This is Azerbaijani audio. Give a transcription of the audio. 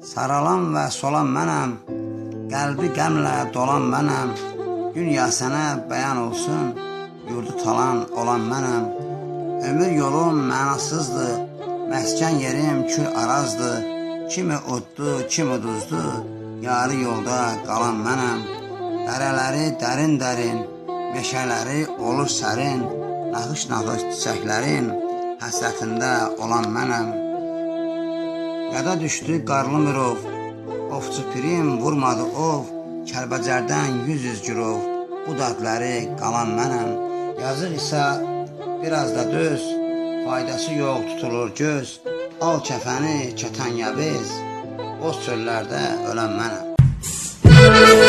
Saralan və solan mənəm, qəlbi qəmlə dolan mənəm. Dünya sənə bəyan olsun, yurdu talan olan mənəm. Ömür yolum mənasızdır, məskən yerim kül arazdır. Kimi oddu, kimi duzdu, yarı yolda qalan mənəm. Dərələri dərin-dərin, meşələri olur sərin, naxış-naxış çiçəklərin həsrətində olan mənəm. Yada düşdü qarlı mirov, ovçu pirim vurmadı ov, Kəlbəcərdən yüz yüz girov, bu dərdləri qalan mənəm. Yazıq isə biraz da döz, faydası yox tutulur göz, al kəfəni kətən yəbiz, boz çöllərdə ölən mənəm.